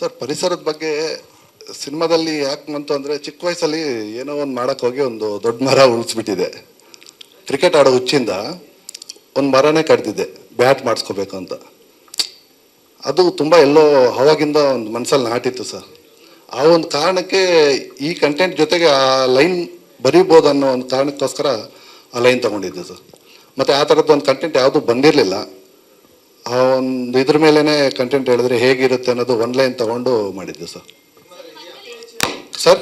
Sir, ಪರಿಸರದ ಬಗ್ಗೆ ಸಿನಿಮಾದಲ್ಲಿ ಯಾಕೆ ಬಂತು ಅಂದರೆ ಚಿಕ್ಕ ವಯಸ್ಸಲ್ಲಿ ಏನೋ ಒಂದು ಮಾಡೋಕ್ಕೆ ಹೋಗಿ ಒಂದು ದೊಡ್ಡ ಮರ ಉಳಿಸ್ಬಿಟ್ಟಿದೆ. ಕ್ರಿಕೆಟ್ ಆಡೋ ಹುಚ್ಚಿಂದ ಒಂದು ಮರನೇ ಕಡ್ದಿದ್ದೆ ಬ್ಯಾಟ್ ಮಾಡಿಸ್ಕೋಬೇಕು ಅಂತ. ಅದು ತುಂಬ ಎಲ್ಲೋ ಅವಾಗಿಂದ ಒಂದು ಮನಸ್ಸಲ್ಲಿ ನಾಟಿತ್ತು ಸರ್. ಆ ಒಂದು ಕಾರಣಕ್ಕೆ ಈ ಕಂಟೆಂಟ್ ಜೊತೆಗೆ ಆ ಲೈನ್ ಬರೀಬೋದು ಅನ್ನೋ ಒಂದು ಕಾರಣಕ್ಕೋಸ್ಕರ ಆ ಲೈನ್ ತೊಗೊಂಡಿದ್ದೆ ಸರ್. ಮತ್ತು ಆ ಥರದ್ದು ಒಂದು ಕಂಟೆಂಟ್ ಯಾವುದು ಬಂದಿರಲಿಲ್ಲ. ಆ ಒಂದು ಇದ್ರ ಮೇಲೇ ಕಂಟೆಂಟ್ ಹೇಳಿದ್ರೆ ಹೇಗಿರುತ್ತೆ ಅನ್ನೋದು ಒನ್ ಲೈನ್ ತಗೊಂಡು ಮಾಡಿದ್ದೆ ಸರ್. ಸರ್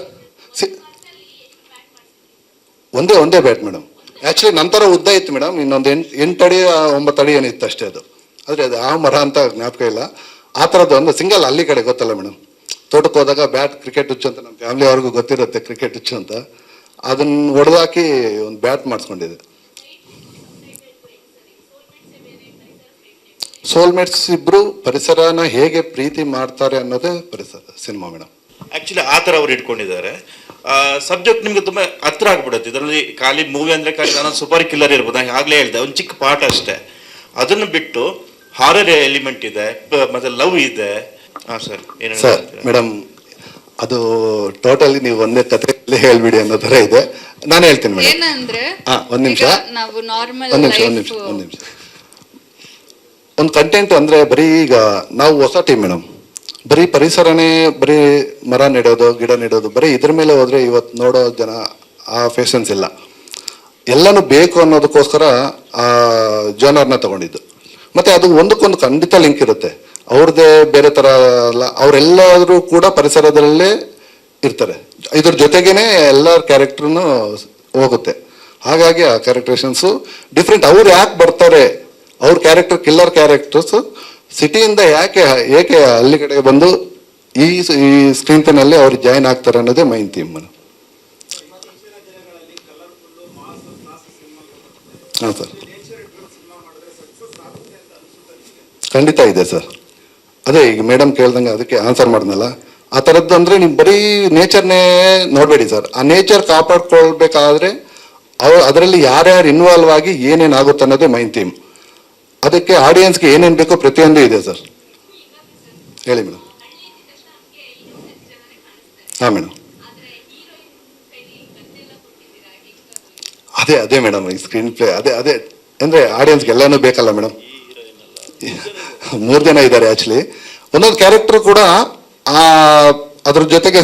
ಒಂದೇ ಒಂದೇ ಬ್ಯಾಟ್ ಮೇಡಮ್ ಆ್ಯಕ್ಚುಲಿ ನಂತರ ಉದ್ದ ಇತ್ತು ಮೇಡಮ್ ಇನ್ನೊಂದು ಎಂಟು ಎಂಟು ಅಡಿ ಒಂಬತ್ತು ಅಡಿ ಏನಿತ್ತು ಅಷ್ಟೇ ಅದು. ಆದರೆ ಅದು ಆ ಮರ ಅಂತ ಜ್ಞಾಪಕ ಇಲ್ಲ. ಆ ಥರದ್ದು ಒಂದು ಸಿಂಗಲ್ ಅಲ್ಲಿ ಕಡೆ ಗೊತ್ತಲ್ಲ ಮೇಡಮ್ ತೋಟಕ್ಕೆ ಹೋದಾಗ ಬ್ಯಾಟ್ ಕ್ರಿಕೆಟ್ ಹುಚ್ಚು ಅಂತ ನಮ್ಮ ಫ್ಯಾಮಿಲಿ ಅವ್ರಿಗೂ ಗೊತ್ತಿರುತ್ತೆ ಕ್ರಿಕೆಟ್ ಹುಚ್ಚು ಅಂತ. ಅದನ್ನು ಹೊಡೆದಾಕಿ ಒಂದು ಬ್ಯಾಟ್ ಮಾಡಿಸ್ಕೊಂಡಿದ್ದೆ. ಸೋಲ್ಮೇಟ್ಸ್ ಇಬ್ರು ಪರಿಸರನ ಹೇಗೆ ಪ್ರೀತಿ ಮಾಡ್ತಾರೆ ಅನ್ನೋದೇ ಪರಿಸರ ಸಿನಿಮಾ ಮೇಡಮ್ ಆಕ್ಚುಲಿ ಆ ಥರ ಅವ್ರು ಇಟ್ಕೊಂಡಿದ್ದಾರೆ. ಸಬ್ಜೆಕ್ಟ್ ನಿಮ್ಗೆ ತುಂಬಾ ಹತ್ರ ಆಗ್ಬಿಡುತ್ತೆ. ಇದರಲ್ಲಿ ಖಾಲಿ ಮೂವಿ ಅಂದ್ರೆ ಖಾಲಿ ನಾನು ಸೂಪರ್ ಕಿಲ್ಲರ್ ಇರ್ಬೋದು. ನಾನು ಆಗಲೇ ಹೇಳ್ದೆ ಒಂದು ಚಿಕ್ಕ ಪಾಟ್ ಅಷ್ಟೇ. ಅದನ್ನು ಬಿಟ್ಟು ಹಾರರ್ ಎಲಿಮೆಂಟ್ ಇದೆ ಮತ್ತೆ ಲವ್ ಇದೆ. ಹಾ ಸರ್ ಏನು ಸರ್ ಮೇಡಮ್ ಅದು ಟೋಟಲಿ ನೀವು ಒಂದೇ ಕಥೆಯಲ್ಲಿ ಹೇಳ್ಬಿಡಿ ಅನ್ನೋ ಥರ ಇದೆ. ನಾನು ಹೇಳ್ತೀನಿ ಮೇಡಮ್ ಏನಂದ್ರೆ ಹಾ, ಒಂದ್ ನಿಮಿಷ. ನಾವು ನಾರ್ಮಲ್ ಒಂದ್ ನಿಮಿಷ ಒಂದ್ ಲೈಫ್ ನಿಮಿಷ ಒಂದ್ ನಿಮಿಷ. ಒಂದು ಕಂಟೆಂಟ್ ಅಂದ್ರೆ ಬರೀ ಈಗ ನಾವು ಹೊಸ ಟೀಮ್ ಮೇಡಮ್ ಬರೀ ಪರಿಸರನೇ ಬರೀ ಮರ ನೆಡೋದು, ಗಿಡ ನೆಡೋದು, ಬರೀ ಇದ್ರ ಮೇಲೆ ಹೋದರೆ ಇವತ್ತು ನೋಡೋ ಜನ ಆ ಫೇಷನ್ಸ್ ಇಲ್ಲ. ಎಲ್ಲನೂ ಬೇಕು ಅನ್ನೋದಕ್ಕೋಸ್ಕರ ಆ ಜೋನರ್ನ ತಗೊಂಡಿದ್ದು. ಮತ್ತೆ ಅದು ಒಂದಕ್ಕೊಂದು ಖಂಡಿತ ಲಿಂಕ್ ಇರುತ್ತೆ. ಅವ್ರದ್ದೇ ಬೇರೆ ತರ ಅಲ್ಲ ಅವರೆಲ್ಲರೂ ಕೂಡ ಪರಿಸರದಲ್ಲೇ ಇರ್ತಾರೆ. ಇದ್ರ ಜೊತೆಗೇನೆ ಎಲ್ಲ ಕ್ಯಾರೆಕ್ಟ್ರೂ ಹೋಗುತ್ತೆ. ಹಾಗಾಗಿ ಆ ಕ್ಯಾರೆಕ್ಟ್ರೇಷನ್ಸು ಡಿಫ್ರೆಂಟ್ ಅವ್ರು ಯಾಕೆ ಬರ್ತಾರೆ ಅವ್ರ ಕ್ಯಾರೆಕ್ಟರ್ ಕಿಲ್ಲರ್ ಕ್ಯಾರೆಕ್ಟರ್ಸ್ ಸಿಟಿಯಿಂದ ಯಾಕೆ, ಏಕೆ ಅಲ್ಲಿ ಕಡೆ ಬಂದು ಈ ಈ ಸ್ಕ್ರೀನ್ ತನಲ್ಲಿ ಅವ್ರು ಜಾಯ್ನ್ ಆಗ್ತಾರೆ ಅನ್ನೋದೇ ಮೈನ್ ಥೀಮ್ ಹಾಂ ಸರ್ ಖಂಡಿತ ಇದೆ ಸರ್ ಅದೇ ಈಗ ಮೇಡಮ್ ಕೇಳ್ದಂಗೆ ಅದಕ್ಕೆ ಆನ್ಸರ್ ಮಾಡಿದ್ನಲ್ಲ. ಆ ಥರದ್ದು ಅಂದರೆ ನೀವು ಬರೀ ನೇಚರ್ನೇ ನೋಡಬೇಡಿ ಸರ್ ಆ ನೇಚರ್ ಕಾಪಾಡ್ಕೊಳ್ಬೇಕಾದ್ರೆ ಅವ್ರು ಅದರಲ್ಲಿ ಯಾರ್ಯಾರು ಇನ್ವಾಲ್ವ್ ಆಗಿ ಏನೇನಾಗುತ್ತೆ ಅನ್ನೋದೇ ಮೈನ್ ಥೀಮ್ ಅದಕ್ಕೆ ಆಡಿಯನ್ಸ್ಗೆ ಏನೇನು ಬೇಕೋ ಪ್ರತಿಯೊಂದು ಇದೆ ಸರ್. ಹೇಳಿ ಮೇಡಮ್. ಹಾಂ, ಮೇಡಮ್. ಅದೇ ಅದೇ ಮೇಡಮ್, ಈ ಸ್ಕ್ರೀನ್ ಪ್ಲೇ ಅದೇ ಅದೇ, ಅಂದರೆ ಆಡಿಯನ್ಸ್ಗೆ ಎಲ್ಲನೂ ಬೇಕಲ್ಲ ಮೇಡಮ್. ಮೂರು ಜನ ಇದ್ದಾರೆ ಆ್ಯಕ್ಚುಲಿ ಒಂದೊಂದು ಕ್ಯಾರೆಕ್ಟರ್ ಕೂಡ ಅದ್ರ ಜೊತೆಗೆ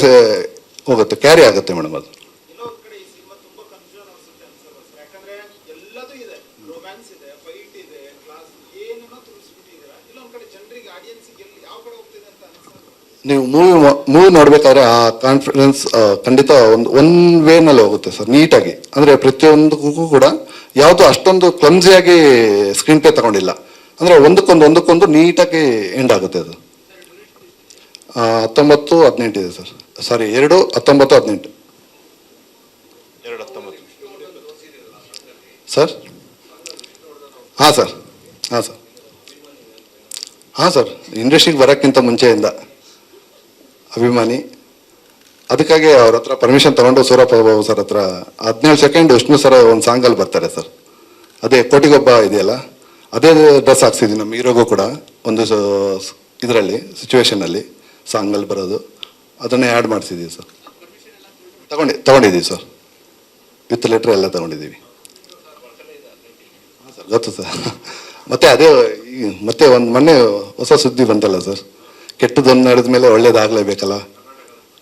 ಹೋಗುತ್ತೆ ಕ್ಯಾರಿ ಆಗುತ್ತೆ ಮೇಡಮ್ ಅದು ಎಲ್ಲೋ ಒಂದ್ ಕಡೆ ಈ ಸಿನಿಮಾ ತುಂಬಾ ಕನ್ಫ್ಯೂಷನ್ ಅನ್ಸುತ್ತೆ ಅನ್ಸಲ್ವಾ ಸರ್ ಯಾಕಂದ್ರೆ ಎಲ್ಲದೂ ಇದೆ ರೊಮ್ಯಾನ್ಸ್ ಇದೆ ಫೈಟ್ ಇದೆ ಕ್ಲಾಸ್ ಏನೇನೋ ತೋರಿಸ್ಬಿಟ್ಟಿದ್ದೀರಾ ಇಲ್ಲ ಒಂದ್ ಕಡೆ ಜನರಿಗೆ ಆಡಿಯನ್ಸಿಗೆ ಎಲ್ಲಿ ಯಾವ ಕಡೆ ಹೋಗ್ತಿದೆ ಅಂತ ಅನ್ಸಲ್ವಾ ನೀವು ಮೂವಿ ಮೂವಿ ನೋಡಬೇಕಾದ್ರೆ ಆ ಕಾನ್ಫಿಡೆನ್ಸ್ ಖಂಡಿತ ಒಂದು ಒನ್ ವೇನಲ್ಲಿ ಹೋಗುತ್ತೆ ಸರ್ ನೀಟಾಗಿ. ಅಂದರೆ ಪ್ರತಿಯೊಂದಕ್ಕೂ ಕೂಡ ಯಾವುದು ಅಷ್ಟೊಂದು ಕ್ಲಮ್ಸಿಯಾಗಿ ಸ್ಕ್ರೀನ್ ಪ್ಲೇ ತಗೊಂಡಿಲ್ಲ. ಅಂದರೆ ಒಂದಕ್ಕೊಂದು ಒಂದಕ್ಕೊಂದು ನೀಟಾಗಿ ಎಂಡ್ ಆಗುತ್ತೆ ಅದು. ಹತ್ತೊಂಬತ್ತು ಹದಿನೆಂಟು ಇದೆ ಸರ್. ಸಾರಿ ಎರಡು ಹತ್ತೊಂಬತ್ತು ಹದಿನೆಂಟು. ಸರ್? ಹಾಂ ಸರ್. ಹಾಂ ಸರ್. ಹಾಂ ಸರ್ ಇಂಡಸ್ಟ್ರಿಗೆ ಬರೋಕ್ಕಿಂತ ಮುಂಚೆಯಿಂದ ಅಭಿಮಾನಿ. ಅದಕ್ಕಾಗಿ ಅವ್ರ ಹತ್ರ ಪರ್ಮಿಷನ್ ತಗೊಂಡು ಸೂರಪ್ಪ ಬಾಬು ಸರ್ ಹತ್ರ ಹದಿನೇಳು ಸೆಕೆಂಡ್ ವಿಷ್ಣು ಸರ್ ಒಂದು ಸಾಂಗಲ್ಲಿ ಬರ್ತಾರೆ ಸರ್. ಅದೇ ಕೋಟಿಗೊಬ್ಬ ಇದೆಯಲ್ಲ, ಅದೇ ಡ್ರೆಸ್ ಹಾಕ್ಸಿದ್ವಿ ನಮ್ಮ ಹೀರೋಗೂ ಕೂಡ ಒಂದು ಇದರಲ್ಲಿ ಸಿಚುವೇಶನಲ್ಲಿ ಸಾಂಗಲ್ಲಿ ಬರೋದು. ಅದನ್ನೇ ಆ್ಯಡ್ ಮಾಡಿಸಿದ್ದೀವಿ ಸರ್. ತಗೊಂಡು ತಗೊಂಡಿದ್ದೀವಿ ಸರ್. ವಿತ್ ಲೆಟ್ರ್ ಎಲ್ಲ ತಗೊಂಡಿದ್ದೀವಿ ಹಾಂ ಸರ್, ಗೊತ್ತು ಸರ್. ಮತ್ತೆ ಅದೇ ಮತ್ತೆ ಒಂದು ಮೊನ್ನೆ ಹೊಸ ಸುದ್ದಿ ಬಂತಲ್ಲ ಸರ್? ಕೆಟ್ಟದೊಂದು ನಡೆದ ಮೇಲೆ ಒಳ್ಳೇದಾಗಲೇಬೇಕಲ್ಲ?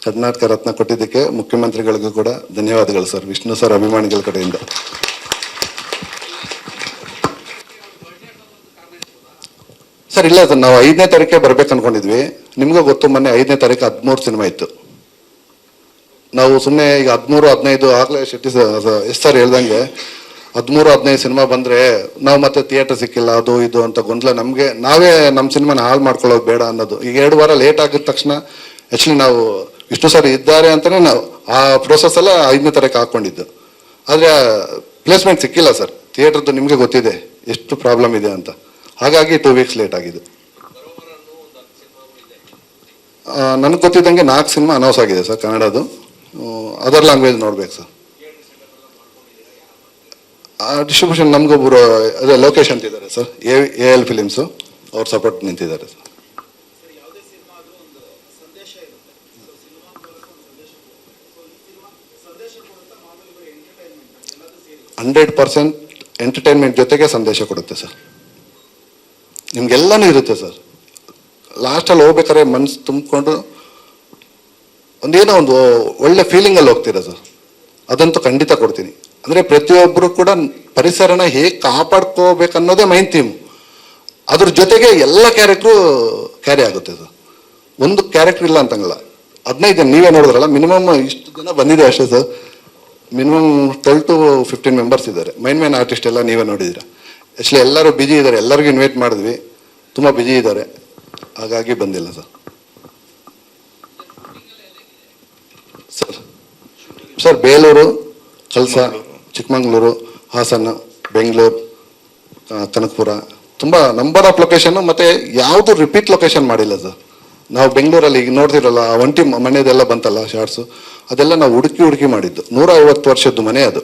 ಕರ್ನಾಟಕ ರತ್ನ ಕೊಟ್ಟಿದ್ದಕ್ಕೆ ಮುಖ್ಯಮಂತ್ರಿಗಳಿಗೂ ಕೂಡ ಧನ್ಯವಾದಗಳು ಸರ್, ವಿಷ್ಣು ಸರ್ ಅಭಿಮಾನಿಗಳ ಕಡೆಯಿಂದ. ಸರ್, ಇಲ್ಲ ಸರ್, ನಾವು ಐದನೇ ತಾರೀಕೆ ಬರ್ಬೇಕು ಅನ್ಕೊಂಡಿದ್ವಿ. ನಿಮ್ಗೆ ಗೊತ್ತು, ಮೊನ್ನೆ ಐದನೇ ತಾರೀಕು ಹದಿಮೂರು ಸಿನಿಮಾ ಇತ್ತು. ನಾವು ಸುಮ್ಮನೆ ಈಗ ಹದಿಮೂರು, ಹದಿನೈದು ಆಗಲೇ ಶೆಟ್ಟಿ ಎಸ್ ಸರ್ ಹೇಳ್ದಂಗೆ ಹದಿಮೂರು ಹದಿನೈದು ಸಿನಿಮಾ ಬಂದರೆ ನಾವು ಮತ್ತೆ ಥಿಯೇಟರ್ ಸಿಕ್ಕಿಲ್ಲ, ಅದು ಇದು ಅಂತ ಗೊಂದಲ ನಮಗೆ. ನಾವೇ ನಮ್ಮ ಸಿನಿಮಾನ ಹಾಳು ಮಾಡ್ಕೊಳ್ಳೋದು ಬೇಡ ಅನ್ನೋದು. ಈಗ ಎರಡು ವಾರ ಲೇಟ್ ಆಗಿದ ತಕ್ಷಣ ಆ್ಯಕ್ಚುಲಿ ನಾವು ಇಷ್ಟು ಸರ್ ಇದ್ದಾರೆ ಅಂತಲೇ ನಾವು ಆ ಪ್ರೋಸೆಸ್ ಎಲ್ಲ ಐದನೇ ತಾರೀಕು ಹಾಕ್ಕೊಂಡಿದ್ದು ಆದರೆ ಪ್ಲೇಸ್ಮೆಂಟ್ ಸಿಕ್ಕಿಲ್ಲ ಸರ್ ಥಿಯೇಟ್ರದ್ದು ನಿಮಗೆ ಗೊತ್ತಿದೆ ಎಷ್ಟು ಪ್ರಾಬ್ಲಮ್ ಇದೆ ಅಂತ. ಹಾಗಾಗಿ ಟೂ ವೀಕ್ಸ್ ಲೇಟ್ ಆಗಿದೆ ನನಗೆ ಗೊತ್ತಿದ್ದಂಗೆ ನಾಲ್ಕು ಸಿನಿಮಾ ಅನೌನ್ಸ್ ಆಗಿದೆ ಸರ್ ಕನ್ನಡದು ಅದರ್ ಲ್ಯಾಂಗ್ವೇಜ್ ನೋಡ್ಬೇಕು ಸರ್ ಡಿಸ್ಟ್ರಿಬ್ಯೂಷನ್ ನಮಗೊಬ್ಬರು ಅದೇ ಲೋಕೇಶ್ ಅಂತ ಇದ್ದಾರೆ sir. A A L films ಅವ್ರ ಸಪೋರ್ಟ್ ನಿಂತಿದ್ದಾರೆ ಸರ್. ಹಂಡ್ರೆಡ್ ಪರ್ಸೆಂಟ್ ಎಂಟರ್ಟೈನ್ಮೆಂಟ್ ಜೊತೆಗೆ ಸಂದೇಶ ಕೊಡುತ್ತೆ ಸರ್. ನಿಮ್ಗೆಲ್ಲನೂ ಇರುತ್ತೆ ಸರ್. ಲಾಸ್ಟಲ್ಲಿ ಹೋಗ್ಬೇಕಾದ್ರೆ ಮನ್ಸು ತುಂಬಿಕೊಂಡು ಒಂದೇನೋ ಒಂದು ಒಳ್ಳೆ ಫೀಲಿಂಗಲ್ಲಿ ಹೋಗ್ತೀರಾ ಸರ್. ಅದಂತೂ ಖಂಡಿತ ಕೊಡ್ತೀನಿ. ಅಂದರೆ ಪ್ರತಿಯೊಬ್ಬರು ಕೂಡ ಪರಿಸರನ ಹೇಗೆ ಕಾಪಾಡ್ಕೋಬೇಕನ್ನೋದೇ ಮೈನ್ ಥೀಮ್ ಅದ್ರ ಜೊತೆಗೆ ಎಲ್ಲ ಕ್ಯಾರೆಕ್ಟ್ರು ಕ್ಯಾರಿ ಆಗುತ್ತೆ ಅದು. ಒಂದು ಕ್ಯಾರೆಕ್ಟರ್ ಇಲ್ಲ ಅಂತಂಗಲ್ಲ. ಹದಿನೈದು ಜನ ನೀವೇ ನೋಡಿದ್ರಲ್ಲ ಮಿನಿಮಮ್ ಇಷ್ಟು ಜನ ಬಂದಿದೆ ಅಷ್ಟೇ sir. Minimum twelve to fifteen members ಇದ್ದಾರೆ. ಮೈನ್ ಮೈನ್ ಆರ್ಟಿಸ್ಟ್ ಎಲ್ಲ ನೀವೇ ನೋಡಿದ್ದೀರಾ. ಆ್ಯಕ್ಚುಲಿ ಎಲ್ಲರೂ ಬಿಜಿ ಇದ್ದಾರೆ, ಎಲ್ಲರಿಗೂ ಇನ್ವೈಟ್ ಮಾಡಿದ್ವಿ. ತುಂಬ ಬಿಜಿ ಇದ್ದಾರೆ. ಹಾಗಾಗಿ ಬಂದಿಲ್ಲ ಸರ್. ಸರ್ ಸರ್, ಬೇಲೂರು, ಕಲ್ಸ. ಚಿಕ್ಕಮಂಗ್ಳೂರು, ಹಾಸನ, ಬೆಂಗಳೂರು ಕನಕಪುರ ತುಂಬ ನಂಬರ್ ಆಫ್ ಲೊಕೇಶನ್ನು ಮತ್ತು ಯಾವುದು ರಿಪೀಟ್ ಲೊಕೇಶನ್ ಮಾಡಿಲ್ಲ ಸರ್ ನಾವು ಬೆಂಗಳೂರಲ್ಲಿ ಈಗ ನೋಡ್ತಿರಲ್ಲ, ಆ ಒಂಟಿ ಮನೆದೆಲ್ಲ ಬಂತಲ್ಲ ಶಾರ್ಟ್ಸು ಅದೆಲ್ಲ ನಾವು ಹುಡುಕಿ ಹುಡುಕಿ ಮಾಡಿದ್ದು. ನೂರ ಐವತ್ತು ವರ್ಷದ್ದು ಮನೆ ಅದು.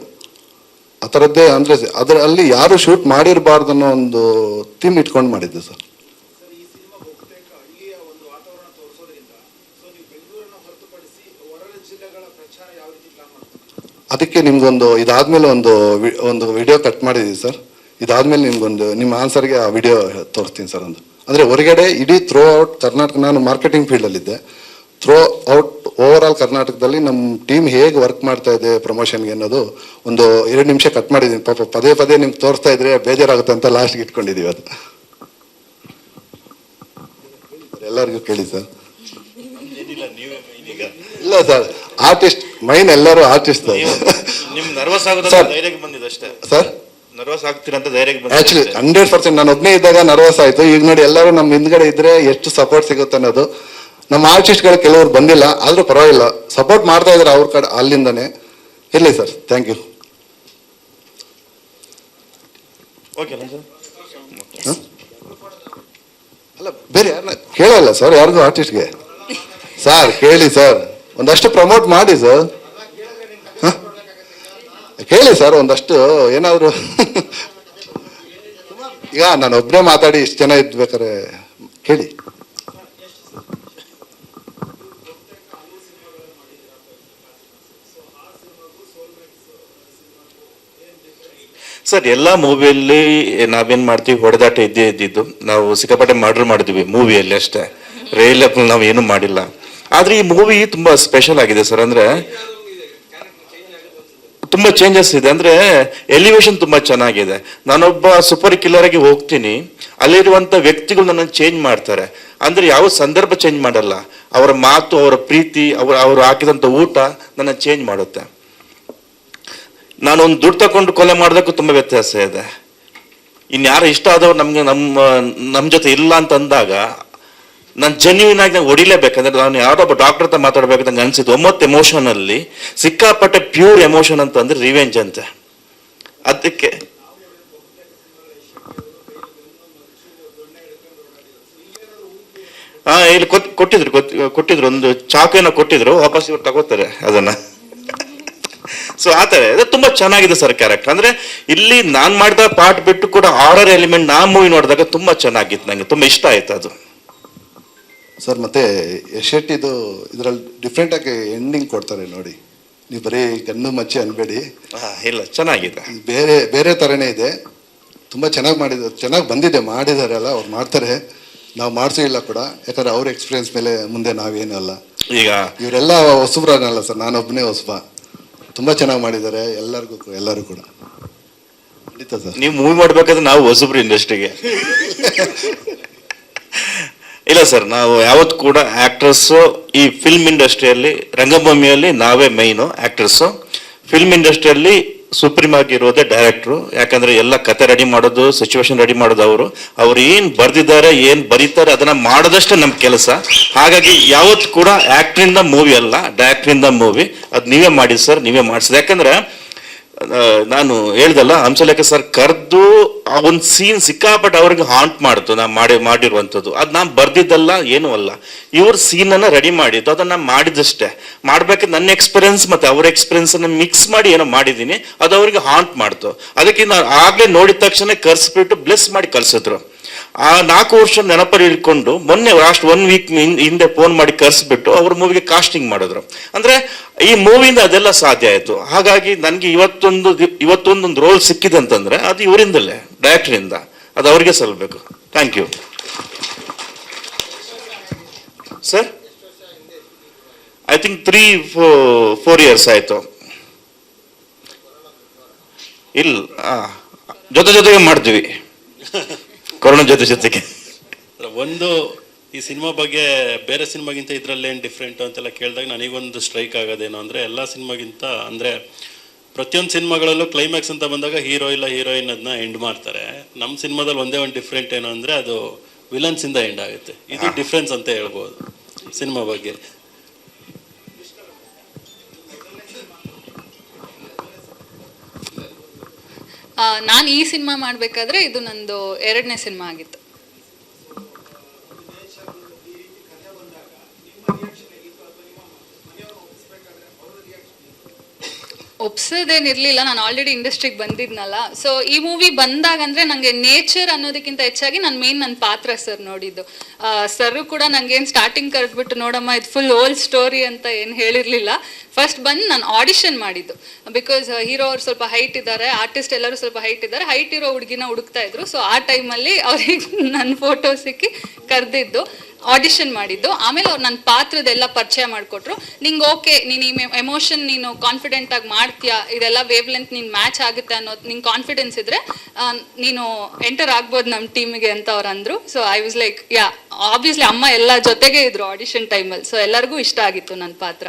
ಆ ಥರದ್ದೇ ಅಂದರೆ ಅದರಲ್ಲಿ ಯಾರು ಶೂಟ್ ಮಾಡಿರಬಾರ್ದು ಅನ್ನೋ ಒಂದು ಥೀಮ್ ಇಟ್ಕೊಂಡು ಮಾಡಿದ್ದು ಸರ್. ಅದಕ್ಕೆ ನಿಮ್ಗೊಂದು ಇದಾದ್ಮೇಲೆ ಒಂದು ಒಂದು ವಿಡಿಯೋ ಕಟ್ ಮಾಡಿದ್ದೀವಿ ಸರ್. ಇದಾದ್ಮೇಲೆ ನಿಮ್ಗೊಂದು, ನಿಮ್ಮ ಆನ್ಸರ್ಗೆ ಆ ವಿಡಿಯೋ ತೋರಿಸ್ತೀನಿ ಸರ್ ಒಂದು. ಅಂದರೆ ಹೊರಗಡೆ ಇಡೀ ಥ್ರೂ ಔಟ್ ಕರ್ನಾಟಕ, ನಾನು ಮಾರ್ಕೆಟಿಂಗ್ ಫೀಲ್ಡಲ್ಲಿದ್ದೆ ಥ್ರೋ ಔಟ್ ಓವರ್ ಆಲ್ ಕರ್ನಾಟಕದಲ್ಲಿ ನಮ್ಮ ಟೀಮ್ ಹೇಗೆ ವರ್ಕ್ ಮಾಡ್ತಾ ಇದೆ ಪ್ರಮೋಷನ್ಗೆ ಅನ್ನೋದು ಒಂದು ಎರಡು ನಿಮಿಷ ಕಟ್ ಮಾಡಿದ್ದೀನಿ ಪಾಪ ಪದೇ ಪದೇ ನಿಮ್ಗೆ ತೋರಿಸ್ತಾ ಇದ್ರೆ ಬೇಜಾರಾಗುತ್ತೆ ಅಂತ ಲಾಸ್ಟ್ಗೆ ಇಟ್ಕೊಂಡಿದ್ದೀವಿ ಅದು. ಎಲ್ಲರಿಗೂ ಕೇಳಿ ಸರ್. ಇಲ್ಲ ಸರ್ ಆರ್ಟಿಸ್ಟ್ ಮೈನ್ ಎಲ್ಲರೂ ಆರ್ಟಿಸ್ಟ್ ನಿಮ್ ನರ್ವಸ್ ಆಗುತ್ತೆ. ಧೈರ್ಯಕ್ಕೆ ಬಂದಿದೆ ಅಷ್ಟೇ. ಸರ್? ನರ್ವಸ್ ಆಗ್ತೀರಂತ ಧೈರ್ಯಕ್ಕೆ ಆಕ್ಚುಲಿ ಬಂದಿದೆ ಹಂಡ್ರೆಡ್ ಪರ್ಸೆಂಟ್ ನಾನು ಒಬ್ಬನೇ ಇದ್ದಾಗ ನರ್ವಸ್ ಆಯ್ತು. ಈಗ ನೋಡಿ ಎಲ್ಲರೂ ನಮ್ಮ ಹಿಂದ್ಗಡೆ ಇದ್ರೆ ಎಷ್ಟು ಸಪೋರ್ಟ್ ಸಿಗುತ್ತೆ ಅನ್ನೋದು. ನಮ್ಮ ಆರ್ಟಿಸ್ಟ್ಗಳು ಕೆಲವರು ಬಂದಿಲ್ಲ ಆದ್ರೂ ಪರವಾಗಿಲ್ಲ. ಸಪೋರ್ಟ್ ಮಾಡ್ತಾ ಇದ್ದಾರೆ ಅವ್ರ ಕಡೆ ಅಲ್ಲಿಂದಾನೆ. ಇರ್ಲಿ ಸರ್ ಥ್ಯಾಂಕ್ ಯು ಓಕೆ ಅಲ್ಲ ಬೇರೆ ಯಾರನ್ನ ಕೇಳಲ್ಲ ಸರ್ ಯಾರಿಗೂ ಆರ್ಟಿಸ್ಟ್ಗೆ ಸರ್ ಕೇಳಿ ಸರ್. ಒಂದಷ್ಟು ಪ್ರಮೋಟ್ ಮಾಡಿ ಸರ್ ಹೇಳಿ ಸರ್ ಒಂದಷ್ಟು ಏನಾದರೂ. ಈಗ ನಾನು ಒಬ್ಬನೇ ಮಾತಾಡಿ ಇಷ್ಟು ಜನ ಇದ್ಬೇಕಾರೆ ಹೇಳಿ ಸರ್ ಎಲ್ಲ ಮೂವಿಯಲ್ಲಿ ನಾವೇನು ಮಾಡ್ತೀವಿ? ಹೊಡೆದಾಟ ಇದ್ದೇ ಇದ್ದಿದ್ದು. ನಾವು ಸಿಕ್ಕಾಪಟ್ಟೆ ಮರ್ಡರ್ ಮಾಡಿದ್ವಿ ಮೂವಿಯಲ್ಲಿ ಅಷ್ಟೇ. ರೈಲ್ ನಾವು ಏನು ಮಾಡಿಲ್ಲ. ಆದ್ರೆ ಈ ಮೂವಿ ತುಂಬಾ ಸ್ಪೆಷಲ್ ಆಗಿದೆ ಸರ್. ಅಂದ್ರೆ ತುಂಬಾ ಚೇಂಜಸ್ ಇದೆ. ಅಂದ್ರೆ ಎಲಿವೇಶನ್ ತುಂಬಾ ಚೆನ್ನಾಗಿದೆ. ನಾನೊಬ್ಬ ಸೂಪರ್ ಕಿಲ್ಲರ್ ಆಗಿ ಹೋಗ್ತೀನಿ. ಅಲ್ಲಿರುವಂತ ವ್ಯಕ್ತಿಗಳು ನನ್ನನ್ನು ಚೇಂಜ್ ಮಾಡ್ತಾರೆ. ಅಂದ್ರೆ ಯಾವ ಸಂದರ್ಭ ಚೇಂಜ್ ಮಾಡಲ್ಲ. ಅವರ ಮಾತು, ಅವರ ಪ್ರೀತಿ, ಅವರ, ಅವರು ಹಾಕಿದಂತ ಊಟ ನನ್ನ ಚೇಂಜ್ ಮಾಡುತ್ತೆ. ನಾನೊಂದು ದುಡ್ಡು ತಗೊಂಡು ಕೊಲೆ ಮಾಡೋದಕ್ಕೂ ತುಂಬಾ ವ್ಯತ್ಯಾಸ ಇದೆ. ಇನ್ಯಾರು ಇಷ್ಟ ಆದವ್ರು ನಮ್ಗೆ ನಮ್ಮ ನಮ್ಮ ಜೊತೆ ಇಲ್ಲ ಅಂತ ಅಂದಾಗ ನಾನು ಜೆನ್ಯೂನ್ ಆಗಿ ನಾನು ಹೊಡಿಲೇಬೇಕಂದ್ರೆ ನಾನು ಯಾರೋ ಒಬ್ಬ ಡಾಕ್ಟರ್ ಹತ್ರ ಮಾತಾಡ್ಬೇಕಂತ ನಂಗೆ ಅನ್ಸಿದ್ದು, ಒಂಬತ್ತು ಎಮೋಷನ್ ಅಲ್ಲಿ ಸಿಕ್ಕಾಪಟ್ಟೆ ಪ್ಯೂರ್ ಎಮೋಷನ್ ಅಂತಂದ್ರೆ ರಿವೆಂಜ್ ಅಂತೆ. ಅದಕ್ಕೆ ಹಾ, ಇಲ್ಲಿ ಕೊಟ್- ಕೊಟ್ಟಿದ್ರು ಕೊಟ್- ಕೊಟ್ಟಿದ್ರು, ಒಂದು ಚಾಕುನ ಕೊಟ್ಟಿದ್ರು, ವಾಪಸ್ ಇವ್ರು ತಗೋತಾರೆ ಅದನ್ನ. ಸೊ ಆ ಥರ. ತುಂಬಾ ಚೆನ್ನಾಗಿದೆ ಸರ್ ಕ್ಯಾರೆಕ್ಟರ್ ಅಂದ್ರೆ ಇಲ್ಲಿ ನಾನ್ ಮಾಡಿದ ಪಾರ್ಟ್ ಬಿಟ್ಟು ಕೂಡ ಆರ್ಡರ್ ಎಲಿಮೆಂಟ್ ನಾ ಮೂವಿ ನೋಡಿದಾಗ ತುಂಬಾ ಚೆನ್ನಾಗಿತ್ತು ನಂಗೆ. ತುಂಬಾ ಇಷ್ಟ ಆಯ್ತು ಅದು. ಸರ್ ಮತ್ತೆ ಯಶ್ ಶೆಟ್ಟಿದು ಇದರಲ್ಲಿ ಡಿಫ್ರೆಂಟ್ ಆಗಿ ಎಂಡಿಂಗ್ ಕೊಡ್ತಾರೆ ನೋಡಿ. ನೀವು ಬರೀ ಗಣ್ಣು ಮಚ್ಚಿ ಅನ್ಬೇಡಿ. ಇಲ್ಲ ಚೆನ್ನಾಗಿದೆ. ಬೇರೆ ಬೇರೆ ಥರನೇ ಇದೆ. ತುಂಬ ಚೆನ್ನಾಗಿ ಮಾಡಿದ್ದಾರೆ ಚೆನ್ನಾಗಿ ಬಂದಿದೆ ಮಾಡಿದಾರಲ್ಲ ಅವ್ರು ಮಾಡ್ತಾರೆ. ನಾವು ಮಾಡಿಸಿಲ್ಲ ಕೂಡ. ಯಾಕಂದ್ರೆ ಅವ್ರ ಎಕ್ಸ್ಪೀರಿಯನ್ಸ್ ಮೇಲೆ ಮುಂದೆ ನಾವೇನು ಅಲ್ಲ. ಈಗ ಇವರೆಲ್ಲ ಹೊಸಬ್ರನ್ನಲ್ಲ ಸರ್ ನಾನೊಬ್ಬನೇ ಹೊಸಬ. ತುಂಬ ಚೆನ್ನಾಗಿ ಮಾಡಿದ್ದಾರೆ ಎಲ್ಲರಿಗೂ ಎಲ್ಲರೂ ಕೂಡ. ಖಂಡಿತ ಸರ್. ನೀವು ಮೂವಿ ಮಾಡಬೇಕಾದ್ರೆ ನಾವು ಹೊಸಬ್ರು ಇಂಡಸ್ಟ್ರಿಗೆ ಇಲ್ಲ ಸರ್, ನಾವು ಯಾವತ್ತು ಕೂಡ ಆ್ಯಕ್ಟ್ರಸ್ಸು ಈ ಫಿಲ್ಮ್ ಇಂಡಸ್ಟ್ರಿಯಲ್ಲಿ ರಂಗಭೂಮಿಯಲ್ಲಿ ನಾವೇ ಮೈನು ಆ್ಯಕ್ಟ್ರಸ್ಸು ಫಿಲ್ಮ್ ಇಂಡಸ್ಟ್ರಿಯಲ್ಲಿ ಸುಪ್ರೀಮ್ ಆಗಿರೋದೇ ಡೈರೆಕ್ಟ್ರು ಯಾಕಂದ್ರೆ ಎಲ್ಲ ಕತೆ ರೆಡಿ ಮಾಡೋದು ಸಿಚುವೇಶನ್ ರೆಡಿ ಮಾಡೋದು ಅವರು. ಅವ್ರು ಏನು ಬರ್ದಿದ್ದಾರೆ, ಏನು ಬರೀತಾರೆ ಅದನ್ನ ಮಾಡೋದಷ್ಟೇ ನಮ್ಮ ಕೆಲಸ. ಹಾಗಾಗಿ ಯಾವತ್ತು ಕೂಡ ಆ್ಯಕ್ಟ್ರಿಂದ ಮೂವಿ ಅಲ್ಲ ಡೈರೆಕ್ಟ್ರಿಂದ ಮೂವಿ ಅದು ನೀವೇ ಮಾಡಿ ಸರ್, ನೀವೇ ಮಾಡಿಸಿದ. ಯಾಕಂದ್ರೆ ನಾನು ಹೇಳ್ದಲ್ಲ, ಹಂಸಲೇಖ ಸರ್ ಕರೆದು ಆ ಒಂದು ಸೀನ್ ಸಿಕ್ಕಾಪಟ್ಟೆ ಅವ್ರಿಗೆ ಹಾಂಟ್ ಮಾಡ್ತು ನಾ ಮಾಡಿ, ಮಾಡಿರುವಂಥದ್ದು. ಅದು ನಾನು ಬರ್ದಿದ್ದಲ್ಲ, ಏನೂ ಅಲ್ಲ. ಇವ್ರ ಸೀನನ್ನು ರೆಡಿ ಮಾಡಿದ್ದು, ಅದನ್ನ ನಾನು ಮಾಡಿದಷ್ಟೇ. ಮಾಡ್ಬೇಕು ನನ್ನ ಎಕ್ಸ್ಪೀರಿಯನ್ಸ್ ಮತ್ತೆ ಅವ್ರ ಎಕ್ಸ್ಪೀರಿಯನ್ಸ್ ಅನ್ನ ಮಿಕ್ಸ್ ಮಾಡಿ ಏನೋ ಮಾಡಿದ್ದೀನಿ ಅದು ಅವ್ರಿಗೆ ಹಾಂಟ್ ಮಾಡ್ತು. ಅದಕ್ಕೆ ನಾನು ಆಗ್ಲೇ ನೋಡಿದ ತಕ್ಷಣ ಕರ್ಸ್ಬಿಟ್ಟು ಬ್ಲೆಸ್ ಮಾಡಿ ಕಳ್ಸಿದ್ರು. ಆ ನಾಲ್ಕು ವರ್ಷ ನೆನಪಲ್ಲಿ ಇಟ್ಕೊಂಡು ಮೊನ್ನೆ ಲಾಸ್ಟ್ ಒನ್ ವೀಕ್ ಹಿಂದೆ ಫೋನ್ ಮಾಡಿ ಕರೆಸ್ಬಿಟ್ಟು ಅವ್ರ ಮೂವಿಗೆ ಕಾಸ್ಟಿಂಗ್ ಮಾಡಿದ್ರು. ಅಂದ್ರೆ ಈ ಮೂವಿಯಿಂದ ಅದೆಲ್ಲ ಸಾಧ್ಯ ಆಯ್ತು. ಹಾಗಾಗಿ ನನಗೆ ಇವತ್ತೊಂದು ಇವತ್ತೊಂದು ಇವತ್ತೊಂದೊಂದು ರೋಲ್ ಸಿಕ್ಕಿದೆ ಅಂತಂದ್ರೆ ಅದು ಇವರಿಂದಲೇ ಡೈರೆಕ್ಟ್ರಿಂದ ಅದು ಅವರಿಗೆ ಸಲ್ಲಬೇಕು thank you sir I think three four years ಆಯಿತು. ಇಲ್ಲ ಜೊತೆ ಜೊತೆಗೆ ಮಾಡ್ತೀವಿ. ಕೊರೋನಾ ಜೊತೆ ಜೊತೆಗೆ. ಒಂದು ಈ ಸಿನಿಮಾ ಬಗ್ಗೆ ಬೇರೆ ಸಿನಿಮಾಗಿಂತ ಇದರಲ್ಲೇನು ಡಿಫ್ರೆಂಟು ಅಂತೆಲ್ಲ ಕೇಳಿದಾಗ ನನಗೊಂದು ಸ್ಟ್ರೈಕ್ ಆಗೋದೇನು ಅಂದರೆ ಎಲ್ಲ ಸಿನಿಮಾಗಿಂತ ಅಂದರೆ ಪ್ರತಿಯೊಂದು ಸಿನಿಮಾಗಳಲ್ಲೂ ಕ್ಲೈಮ್ಯಾಕ್ಸ್ ಅಂತ ಬಂದಾಗ ಹೀರೋ ಇಲ್ಲ ಹೀರೋಯಿನ್ ಅದನ್ನ ಎಂಡ್ ಮಾಡ್ತಾರೆ. ನಮ್ಮ ಸಿನಿಮಾದಲ್ಲಿ ಒಂದೇ ಒಂದು ಡಿಫ್ರೆಂಟ್ ಏನು ಅಂದರೆ ಅದು ವಿಲನ್ಸಿಂದ ಎಂಡ್ ಆಗುತ್ತೆ. ಇದು ಡಿಫ್ರೆನ್ಸ್ ಅಂತ ಹೇಳ್ಬೋದು ಸಿನಿಮಾ ಬಗ್ಗೆ. ನಾನು ಈ ಸಿನಿಮಾ ಮಾಡಬೇಕಾದ್ರೆ ಇದು ನಂದು ಎರಡನೇ ಸಿನಿಮಾ ಆಗಿತ್ತು. ಒಪ್ಸೋದೇನಿರ್ಲಿಲ್ಲ, ನಾನು ಆಲ್ರೆಡಿ ಇಂಡಸ್ಟ್ರಿಗೆ ಬಂದಿದ್ನಲ್ಲ. ಸೊ ಈ ಮೂವಿ ಬಂದಾಗ ಅಂದ್ರೆ ನಂಗೆ ನೇಚರ್ ಅನ್ನೋದಕ್ಕಿಂತ ಹೆಚ್ಚಾಗಿ ನಾನು ಮೇನ್ ನನ್ನ ಪಾತ್ರ ಸರ್ ನೋಡಿದ್ದು. ಸರ್ ಕೂಡ ನಂಗೇನು ಸ್ಟಾರ್ಟಿಂಗ್ ಕರೆದ್ಬಿಟ್ಟು, ನೋಡಮ್ಮ, ಇದು ಫುಲ್ ಓಲ್ ಸ್ಟೋರಿ ಅಂತ ಏನು ಹೇಳಿರ್ಲಿಲ್ಲ. ಫಸ್ಟ್ ಬಂದು ನಾನು ಆಡಿಷನ್ ಮಾಡಿದ್ದು. ಬಿಕಾಸ್ ಹೀರೋ ಅವ್ರು ಸ್ವಲ್ಪ ಹೈಟ್ ಇದ್ದಾರೆ ಆರ್ಟಿಸ್ಟ್ ಎಲ್ಲರೂ ಸ್ವಲ್ಪ ಹೈಟ್ ಇದ್ದಾರೆ ಹೈಟ್ ಇರೋ ಹುಡುಗಿನ ಹುಡುಕ್ತಾ ಇದ್ರು. ಸೊ ಆ ಟೈಮಲ್ಲಿ ಅವ್ರಿಗೆ ನನ್ನ ಫೋಟೋ ಸಿಕ್ಕಿ ಕರೆದಿದ್ದು ಆಡಿಷನ್ ಮಾಡಿದ್ದು. ಆಮೇಲೆ ಅವ್ರು ನನ್ನ ಪಾತ್ರದೆಲ್ಲ ಪರಿಚಯ ಮಾಡಿಕೊಟ್ರು. ನಿಂಗೆ ಓಕೆ ನೀನು ಎಮೋಷನ್ ನೀನು ಕಾನ್ಫಿಡೆಂಟ್ ಆಗಿ ಮಾಡ್ತೀಯಾ? ಇದೆಲ್ಲ ವೇವ್ ಲೆಂತ್ ನೀನು ಮ್ಯಾಚ್ ಆಗುತ್ತೆ ಅನ್ನೋದು ನಿಂಗೆ ಕಾನ್ಫಿಡೆನ್ಸ್ ಇದ್ರೆ ನೀನು ಎಂಟರ್ ಆಗ್ಬೋದು ನಮ್ಮ ಟೀಮಿಗೆ ಅಂತ ಅವ್ರು ಅಂದ್ರು. So I was like yeah obviously ಅಮ್ಮ ಎಲ್ಲ ಜೊತೆಗೆ ಇದ್ರು ಆಡಿಷನ್ ಟೈಮಲ್ಲಿ ಸೊ ಎಲ್ಲರಿಗೂ ಇಷ್ಟ ಆಗಿತ್ತು ನನ್ನ ಪಾತ್ರ.